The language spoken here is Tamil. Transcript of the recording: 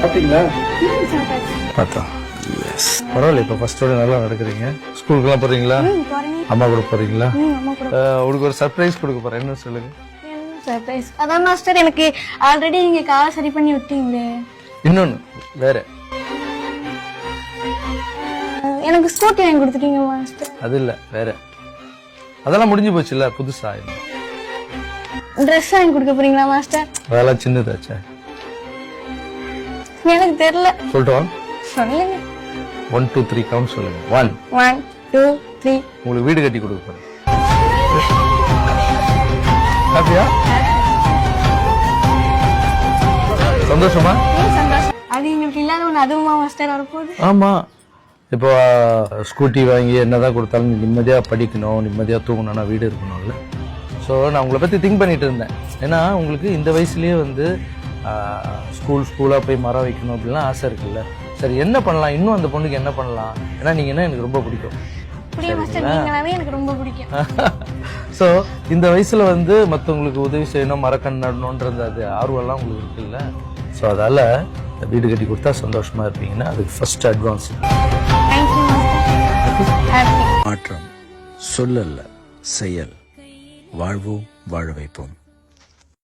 சாப்பிட்டீங்களா பார்த்தா எஸ் பரவாயில்ல இப்போ ஃபர்ஸ்டோட நல்லா நடக்கிறீங்க. ஸ்கூலுக்குலாம் போறீங்களா? அம்மா கூட போறீங்களா? உங்களுக்கு ஒரு சர்ப்ரைஸ் கொடுக்க போறேன். என்ன சொல்லுங்க? சர்ப்ரைஸ் அதான் மாஸ்டர் எனக்கு ஆல்ரெடி நீங்க கார் சரி பண்ணி விட்டீங்களே. இன்னொன்னு வேற. எனக்கு ஸ்கூட்டி வாங்கி கொடுத்துட்டீங்க மாஸ்டர் அது இல்ல வேற. அதெல்லாம் முடிஞ்சு போச்சுல்ல புதுசா ட்ரெஸ் வாங்கி கொடுக்க போறீங்களா மாஸ்டர் அதெல்லாம் சின்னதாச்சே. எனக்கு தெரியல. சொல்லிட்டு வா சொல்லுங்க. ஒன் டூ த்ரீ கவுண்ட் சொல்லுங்க. ஒன் ஒன் டூ த்ரீ உங்களுக்கு வீடு கட்டி கொடுக்க போறேன். ஹாப்பியா? சந்தோஷமா? அது எங்களுக்கு இல்லாத ஒன்று அதுவுமா மாஸ்டர் வரப்போகுது. ஆமா. இப்போ ஸ்கூட்டி வாங்கி என்னதான் கொடுத்தாலும் நீ நிம்மதியா படிக்கணும் நிம்மதியா தூங்கணும்னா வீடு இருக்கணும்ல. ஸோ நான் உங்களை பத்தி திங்க் பண்ணிட்டு இருந்தேன். ஏன்னா உங்களுக்கு இந்த வயசுலயே வந்து ஸ்கூல் ஸ்கூலா போய் மரம் வைக்கணும் அப்படிலாம் ஆசை இருக்குல்ல. சரி என்ன பண்ணலாம்? இன்னும் அந்த பொண்ணுக்கு என்ன பண்ணலாம்? ஏன்னா நீங்க என்ன எனக்கு ரொம்ப பிடிக்கும். புரிய மாஸ்டர்? நீங்களாவே எனக்கு ரொம்ப பிடிக்கும். ஸோ இந்த வயசுல வந்து மற்றவங்களுக்கு உதவி செய்யணும் மரக்கண் நடணுன்ற அது ஆர்வம்லாம் உங்களுக்கு இருக்குல்ல? ஸோ அதால வீடு கட்டி கொடுத்தா சந்தோஷமா இருப்பீங்கன்னா அதுக்கு first advance thank you master. Happy மாற்றம் சொல்லல்ல செயல். வாழ்வோம் வாழ வைப்போம்.